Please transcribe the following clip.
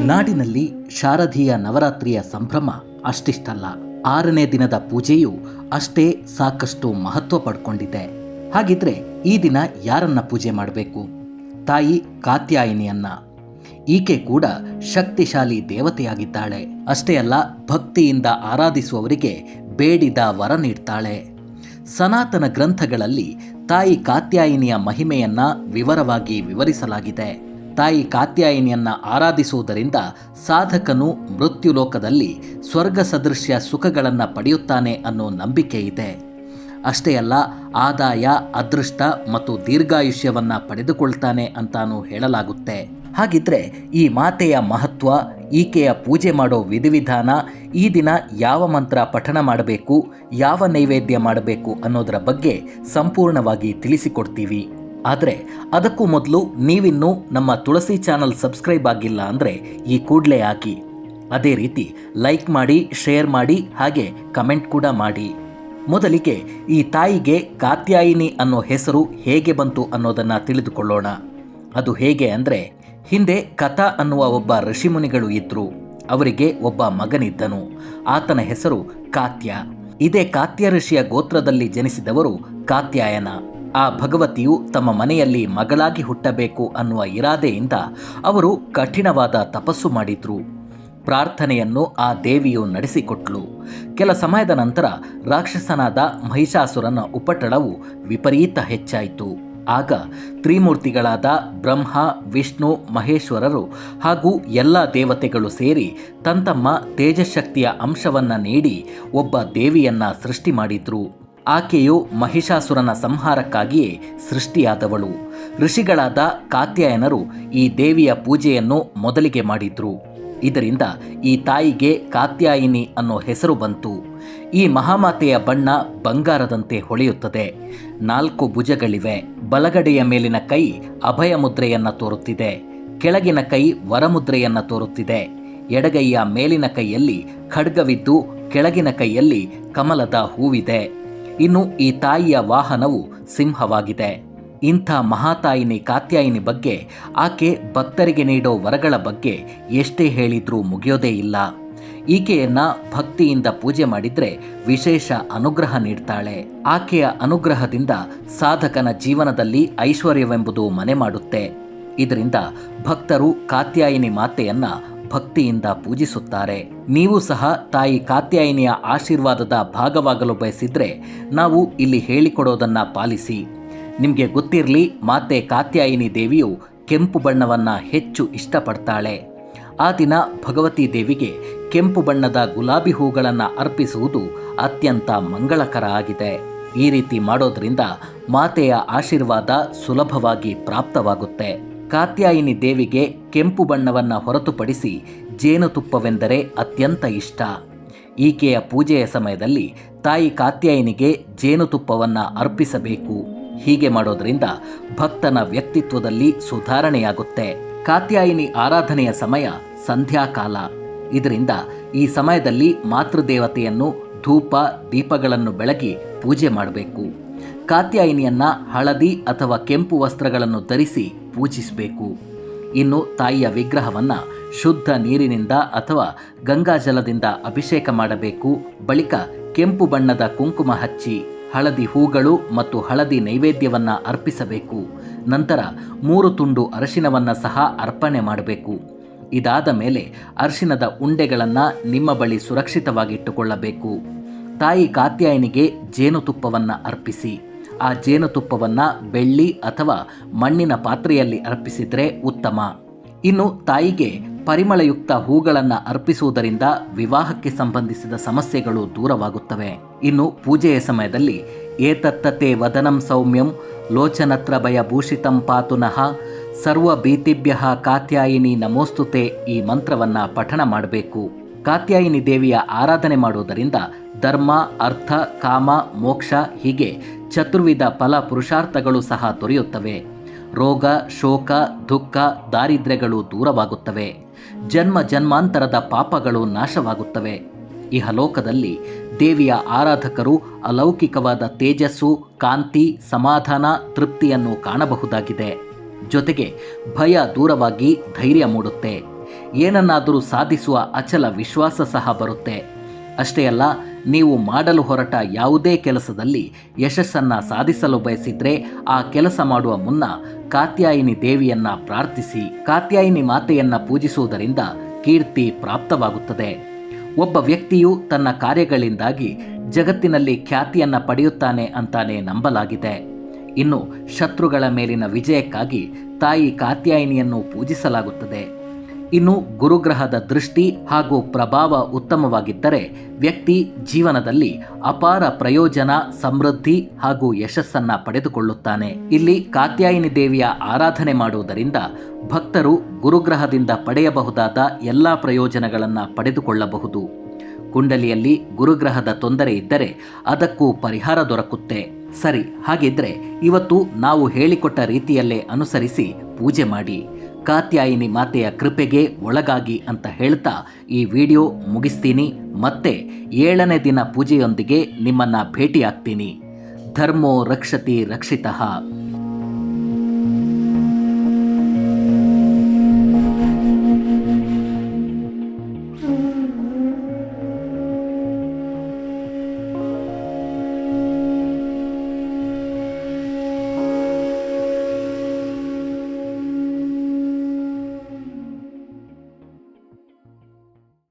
ನಾಡಿನಲ್ಲಿ ಶಾರದೀಯ ನವರಾತ್ರಿಯ ಸಂಭ್ರಮ ಅಷ್ಟಿಷ್ಟಲ್ಲ. ಆರನೇ ದಿನದ ಪೂಜೆಯು ಅಷ್ಟೇ ಸಾಕಷ್ಟು ಮಹತ್ವ ಪಡ್ಕೊಂಡಿದೆ. ಹಾಗಿದ್ರೆ ಈ ದಿನ ಯಾರನ್ನ ಪೂಜೆ ಮಾಡಬೇಕು? ತಾಯಿ ಕಾತ್ಯಾಯಿನಿಯನ್ನ. ಈಕೆ ಕೂಡ ಶಕ್ತಿಶಾಲಿ ದೇವತೆಯಾಗಿದ್ದಾಳೆ. ಅಷ್ಟೇ ಅಲ್ಲ, ಭಕ್ತಿಯಿಂದ ಆರಾಧಿಸುವವರಿಗೆ ಬೇಡಿದ ವರ ನೀಡ್ತಾಳೆ. ಸನಾತನ ಗ್ರಂಥಗಳಲ್ಲಿ ತಾಯಿ ಕಾತ್ಯಾಯಿನಿಯ ಮಹಿಮೆಯನ್ನ ವಿವರವಾಗಿ ವಿವರಿಸಲಾಗಿದೆ. ತಾಯಿ ಕಾತ್ಯಾಯಿನಿಯನ್ನು ಆರಾಧಿಸುವುದರಿಂದ ಸಾಧಕನು ಮೃತ್ಯುಲೋಕದಲ್ಲಿ ಸ್ವರ್ಗ ಸದೃಶ್ಯ ಸುಖಗಳನ್ನು ಪಡೆಯುತ್ತಾನೆ ಅನ್ನೋ ನಂಬಿಕೆ ಇದೆ. ಅಷ್ಟೇ ಅಲ್ಲ, ಆದಾಯ, ಅದೃಷ್ಟ ಮತ್ತು ದೀರ್ಘಾಯುಷ್ಯವನ್ನು ಪಡೆದುಕೊಳ್ತಾನೆ ಅಂತಾನೂ ಹೇಳಲಾಗುತ್ತೆ. ಹಾಗಿದ್ರೆ ಈ ಮಾತೆಯ ಮಹತ್ವ, ಈಕೆಯ ಪೂಜೆ ಮಾಡೋ ವಿಧಿವಿಧಾನ, ಈ ದಿನ ಯಾವ ಮಂತ್ರ ಪಠಣ ಮಾಡಬೇಕು, ಯಾವ ನೈವೇದ್ಯ ಮಾಡಬೇಕು ಅನ್ನೋದರ ಬಗ್ಗೆ ಸಂಪೂರ್ಣವಾಗಿ ತಿಳಿಸಿಕೊಡ್ತೀವಿ. ಆದರೆ ಅದಕ್ಕೂ ಮೊದಲು ನೀವಿನ್ನೂ ನಮ್ಮ ತುಳಸಿ ಚಾನಲ್ ಸಬ್ಸ್ಕ್ರೈಬ್ ಆಗಿಲ್ಲ ಅಂದರೆ ಈ ಕೂಡಲೇ ಆಗಿ ಅದೇ ರೀತಿ ಲೈಕ್ ಮಾಡಿ, ಶೇರ್ ಮಾಡಿ, ಹಾಗೆ ಕಮೆಂಟ್ ಕೂಡ ಮಾಡಿ. ಮೊದಲಿಗೆ ಈ ತಾಯಿಗೆ ಕಾತ್ಯಾಯಿನಿ ಅನ್ನೋ ಹೆಸರು ಹೇಗೆ ಬಂತು ಅನ್ನೋದನ್ನು ತಿಳಿದುಕೊಳ್ಳೋಣ. ಅದು ಹೇಗೆ ಅಂದರೆ, ಹಿಂದೆ ಕಥಾ ಅನ್ನುವ ಒಬ್ಬ ಋಷಿಮುನಿಗಳು ಇದ್ರು. ಅವರಿಗೆ ಒಬ್ಬ ಮಗನಿದ್ದನು. ಆತನ ಹೆಸರು ಕಾತ್ಯ. ಇದೇ ಕಾತ್ಯ ಋಷಿಯ ಗೋತ್ರದಲ್ಲಿ ಜನಿಸಿದವರು ಕಾತ್ಯಾಯನ. ಆ ಭಗವತಿಯು ತಮ್ಮ ಮನೆಯಲ್ಲಿ ಮಗಳಾಗಿ ಹುಟ್ಟಬೇಕು ಅನ್ನುವ ಇರಾದೆಯಿಂದ ಅವರು ಕಠಿಣವಾದ ತಪಸ್ಸು ಮಾಡಿದ್ರು. ಪ್ರಾರ್ಥನೆಯನ್ನು ಆ ದೇವಿಯು ನಡೆಸಿಕೊಟ್ಲು. ಕೆಲ ಸಮಯದ ನಂತರ ರಾಕ್ಷಸನಾದ ಮಹಿಷಾಸುರನ ಉಪಟಳವು ವಿಪರೀತ ಹೆಚ್ಚಾಯಿತು. ಆಗ ತ್ರಿಮೂರ್ತಿಗಳಾದ ಬ್ರಹ್ಮ, ವಿಷ್ಣು, ಮಹೇಶ್ವರರು ಹಾಗೂ ಎಲ್ಲ ದೇವತೆಗಳು ಸೇರಿ ತಂತಮ್ಮ ತೇಜಶಕ್ತಿಯ ಅಂಶವನ್ನ ನೀಡಿ ಒಬ್ಬ ದೇವಿಯನ್ನ ಸೃಷ್ಟಿ ಮಾಡಿದ್ರು. ಆಕೆಯು ಮಹಿಷಾಸುರನ ಸಂಹಾರಕ್ಕಾಗಿಯೇ ಸೃಷ್ಟಿಯಾದವಳು. ಋಷಿಗಳಾದ ಕಾತ್ಯಾಯನರು ಈ ದೇವಿಯ ಪೂಜೆಯನ್ನು ಮೊದಲಿಗೆ ಮಾಡಿದ್ರು. ಇದರಿಂದ ಈ ತಾಯಿಗೆ ಕಾತ್ಯಾಯಿನಿ ಅನ್ನೋ ಹೆಸರು ಬಂತು. ಈ ಮಹಾಮಾತೆಯ ಬಣ್ಣ ಬಂಗಾರದಂತೆ ಹೊಳೆಯುತ್ತದೆ. ನಾಲ್ಕು ಭುಜಗಳಿವೆ. ಬಲಗಡೆಯ ಮೇಲಿನ ಕೈ ಅಭಯ ಮುದ್ರೆಯನ್ನು ತೋರುತ್ತಿದೆ. ಕೆಳಗಿನ ಕೈ ವರಮುದ್ರೆಯನ್ನು ತೋರುತ್ತಿದೆ. ಎಡಗೈಯ ಮೇಲಿನ ಕೈಯಲ್ಲಿ ಖಡ್ಗವಿದ್ದು, ಕೆಳಗಿನ ಕೈಯಲ್ಲಿ ಕಮಲದ ಹೂವಿದೆ. ಇನ್ನು ಈ ತಾಯಿಯ ವಾಹನವು ಸಿಂಹವಾಗಿದೆ. ಇಂಥ ಮಹಾತಾಯಿನಿ ಕಾತ್ಯಾಯಿನಿ ಬಗ್ಗೆ ಆಕೆ ಭಕ್ತರಿಗೆ ನೀಡೋ ವರಗಳ ಬಗ್ಗೆ ಎಷ್ಟೇ ಹೇಳಿದ್ರೂ ಮುಗಿಯೋದೇ ಇಲ್ಲ. ಈಕೆಯನ್ನ ಭಕ್ತಿಯಿಂದ ಪೂಜೆ ಮಾಡಿದ್ರೆ ವಿಶೇಷ ಅನುಗ್ರಹ ನೀಡ್ತಾಳೆ. ಆಕೆಯ ಅನುಗ್ರಹದಿಂದ ಸಾಧಕನ ಜೀವನದಲ್ಲಿ ಐಶ್ವರ್ಯವೆಂಬುದು ಮನೆ ಮಾಡುತ್ತೆ. ಇದರಿಂದ ಭಕ್ತರು ಕಾತ್ಯಾಯಿನಿ ಮಾತೆಯನ್ನ ಭಕ್ತಿಯಿಂದ ಪೂಜಿಸುತ್ತಾರೆ. ನೀವು ಸಹ ತಾಯಿ ಕಾತ್ಯಾಯಿನಿಯ ಆಶೀರ್ವಾದದ ಭಾಗವಾಗಲು ಬಯಸಿದ್ರೆ ನಾವು ಇಲ್ಲಿ ಹೇಳಿಕೊಡೋದನ್ನ ಪಾಲಿಸಿ. ನಿಮಗೆ ಗೊತ್ತಿರಲಿ, ಮಾತೆ ಕಾತ್ಯಾಯಿನಿ ದೇವಿಯು ಕೆಂಪು ಬಣ್ಣವನ್ನ ಹೆಚ್ಚು ಇಷ್ಟಪಡ್ತಾಳೆ. ಆ ದಿನ ಭಗವತಿ ದೇವಿಗೆ ಕೆಂಪು ಬಣ್ಣದ ಗುಲಾಬಿ ಹೂಗಳನ್ನು ಅರ್ಪಿಸುವುದು ಅತ್ಯಂತ ಮಂಗಳಕರ ಆಗಿದೆ. ಈ ರೀತಿ ಮಾಡೋದರಿಂದ ಮಾತೆಯ ಆಶೀರ್ವಾದ ಸುಲಭವಾಗಿ ಪ್ರಾಪ್ತವಾಗುತ್ತೆ. ಕಾತ್ಯಾಯಿನಿ ದೇವಿಗೆ ಕೆಂಪು ಬಣ್ಣವನ್ನು ಹೊರತುಪಡಿಸಿ ಜೇನುತುಪ್ಪವೆಂದರೆ ಅತ್ಯಂತ ಇಷ್ಟ. ಈಕೆಯ ಪೂಜೆಯ ಸಮಯದಲ್ಲಿ ತಾಯಿ ಕಾತ್ಯಾಯಿನಿಗೆ ಜೇನುತುಪ್ಪವನ್ನು ಅರ್ಪಿಸಬೇಕು. ಹೀಗೆ ಮಾಡೋದರಿಂದ ಭಕ್ತನ ವ್ಯಕ್ತಿತ್ವದಲ್ಲಿ ಸುಧಾರಣೆಯಾಗುತ್ತೆ. ಕಾತ್ಯಾಯಿನಿ ಆರಾಧನೆಯ ಸಮಯ ಸಂಧ್ಯಾಕಾಲ. ಇದರಿಂದ ಈ ಸಮಯದಲ್ಲಿ ಮಾತೃದೇವತೆಯನ್ನು ಧೂಪ, ದೀಪಗಳನ್ನು ಬೆಳಗಿ ಪೂಜೆ ಮಾಡಬೇಕು. ಕಾತ್ಯಾಯಿನಿಯನ್ನ ಹಳದಿ ಅಥವಾ ಕೆಂಪು ವಸ್ತ್ರಗಳನ್ನು ಧರಿಸಿ ಪೂಜಿಸಬೇಕು. ಇನ್ನು ತಾಯಿಯ ವಿಗ್ರಹವನ್ನು ಶುದ್ಧ ನೀರಿನಿಂದ ಅಥವಾ ಗಂಗಾಜಲದಿಂದ ಅಭಿಷೇಕ ಮಾಡಬೇಕು. ಬಳಿಕ ಕೆಂಪು ಬಣ್ಣದ ಕುಂಕುಮ ಹಚ್ಚಿ ಹಳದಿ ಹೂಗಳು ಮತ್ತು ಹಳದಿ ನೈವೇದ್ಯವನ್ನ ಅರ್ಪಿಸಬೇಕು. ನಂತರ ಮೂರು ತುಂಡು ಅರಶಿನವನ್ನು ಸಹ ಅರ್ಪಣೆ ಮಾಡಬೇಕು. ಇದಾದ ಮೇಲೆ ಅರಿಶಿನದ ಉಂಡೆಗಳನ್ನು ನಿಮ್ಮ ಬಳಿ ಸುರಕ್ಷಿತವಾಗಿಟ್ಟುಕೊಳ್ಳಬೇಕು ತಾಯಿ ಕಾತ್ಯಾಯನಿಗೆ ಜೇನುತುಪ್ಪವನ್ನು ಅರ್ಪಿಸಿ. ಆ ಜೇನುತುಪ್ಪವನ್ನು ಬೆಳ್ಳಿ ಅಥವಾ ಮಣ್ಣಿನ ಪಾತ್ರೆಯಲ್ಲಿ ಅರ್ಪಿಸಿದರೆ ಉತ್ತಮ. ಇನ್ನು ತಾಯಿಗೆ ಪರಿಮಳಯುಕ್ತ ಹೂಗಳನ್ನು ಅರ್ಪಿಸುವುದರಿಂದ ವಿವಾಹಕ್ಕೆ ಸಂಬಂಧಿಸಿದ ಸಮಸ್ಯೆಗಳು ದೂರವಾಗುತ್ತವೆ. ಇನ್ನು ಪೂಜೆಯ ಸಮಯದಲ್ಲಿ ಏತತ್ತತೆ ವದನಂ ಸೌಮ್ಯಂ ಲೋಚನತ್ರ ಭಯ ಭೂಷಿತಂ ಪಾತುನಃ ಸರ್ವ ಭೀತಿಭ್ಯ ಕಾತ್ಯಾಯಿನಿ ನಮೋಸ್ತುತೆ ಈ ಮಂತ್ರವನ್ನು ಪಠಣ ಮಾಡಬೇಕು. ಕಾತ್ಯಾಯಿನಿ ದೇವಿಯ ಆರಾಧನೆ ಮಾಡುವುದರಿಂದ ಧರ್ಮ, ಅರ್ಥ, ಕಾಮ, ಮೋಕ್ಷ ಹೀಗೆ ಚತುರ್ವಿಧ ಫಲ ಪುರುಷಾರ್ಥಗಳು ಸಹ ದೊರೆಯುತ್ತವೆ. ರೋಗ, ಶೋಕ, ದುಃಖ, ದಾರಿದ್ರ್ಯಗಳು ದೂರವಾಗುತ್ತವೆ. ಜನ್ಮ ಜನ್ಮಾಂತರದ ಪಾಪಗಳು ನಾಶವಾಗುತ್ತವೆ. ಇಹಲೋಕದಲ್ಲಿ ದೇವಿಯ ಆರಾಧಕರು ಅಲೌಕಿಕವಾದ ತೇಜಸ್ಸು, ಕಾಂತಿ, ಸಮಾಧಾನ, ತೃಪ್ತಿಯನ್ನು ಕಾಣಬಹುದಾಗಿದೆ. ಜೊತೆಗೆ ಭಯ ದೂರವಾಗಿ ಧೈರ್ಯ ಮೂಡುತ್ತೆ. ಏನನ್ನಾದರೂ ಸಾಧಿಸುವ ಅಚಲ ವಿಶ್ವಾಸ ಸಹ ಬರುತ್ತೆ. ಅಷ್ಟೇ ಅಲ್ಲ ನೀವು ಮಾಡಲು ಹೊರಟ ಯಾವುದೇ ಕೆಲಸದಲ್ಲಿ ಯಶಸ್ಸನ್ನು ಸಾಧಿಸಲು ಬಯಸಿದರೆ ಆ ಕೆಲಸ ಮಾಡುವ ಮುನ್ನ ಕಾತ್ಯಾಯಿನಿ ದೇವಿಯನ್ನ ಪ್ರಾರ್ಥಿಸಿ, ಕಾತ್ಯಾಯಿನಿ ಮಾತೆಯನ್ನ ಪೂಜಿಸುವುದರಿಂದ ಕೀರ್ತಿ ಪ್ರಾಪ್ತವಾಗುತ್ತದೆ. ಒಬ್ಬ ವ್ಯಕ್ತಿಯು ತನ್ನ ಕಾರ್ಯಗಳಿಂದಾಗಿ ಜಗತ್ತಿನಲ್ಲಿ ಖ್ಯಾತಿಯನ್ನ ಪಡೆಯುತ್ತಾನೆ ಅಂತಾನೆ ನಂಬಲಾಗಿದೆ. ಇನ್ನು ಶತ್ರುಗಳ ಮೇಲಿನ ವಿಜಯಕ್ಕಾಗಿ ತಾಯಿ ಕಾತ್ಯಾಯಿನಿಯನ್ನು ಪೂಜಿಸಲಾಗುತ್ತದೆ. ಇನ್ನು ಗುರುಗ್ರಹದ ದೃಷ್ಟಿ ಹಾಗೂ ಪ್ರಭಾವ ಉತ್ತಮವಾಗಿದ್ದರೆ ವ್ಯಕ್ತಿ ಜೀವನದಲ್ಲಿ ಅಪಾರ ಪ್ರಯೋಜನ, ಸಮೃದ್ಧಿ ಹಾಗೂ ಯಶಸ್ಸನ್ನ ಪಡೆದುಕೊಳ್ಳುತ್ತಾನೆ. ಇಲ್ಲಿ ಕಾತ್ಯಾಯಿನಿ ದೇವಿಯ ಆರಾಧನೆ ಮಾಡುವುದರಿಂದ ಭಕ್ತರು ಗುರುಗ್ರಹದಿಂದ ಪಡೆಯಬಹುದಾದ ಎಲ್ಲ ಪ್ರಯೋಜನಗಳನ್ನು ಪಡೆದುಕೊಳ್ಳಬಹುದು. ಕುಂಡಲಿಯಲ್ಲಿ ಗುರುಗ್ರಹದ ತೊಂದರೆ ಇದ್ದರೆ ಅದಕ್ಕೂ ಪರಿಹಾರ ದೊರಕುತ್ತೆ. ಸರಿ, ಹಾಗಿದ್ರೆ ಇವತ್ತು ನಾವು ಹೇಳಿಕೊಟ್ಟ ರೀತಿಯಲ್ಲೇ ಅನುಸರಿಸಿ ಪೂಜೆ ಮಾಡಿ. ಕಾತ್ಯಾಯಿನಿ ಮಾತೆಯ ಕೃಪೆಗೆ ಒಳಗಾಗಿ ಅಂತ ಹೇಳ್ತಾ ಈ ವಿಡಿಯೋ ಮುಗಿಸ್ತೀನಿ. ಮತ್ತೆ ಏಳನೇ ದಿನ ಪೂಜೆಯೊಂದಿಗೆ ನಿಮ್ಮನ್ನ ಭೇಟಿಯಾಗ್ತೀನಿ. ಧರ್ಮೋ ರಕ್ಷತಿ ರಕ್ಷಿತಃ.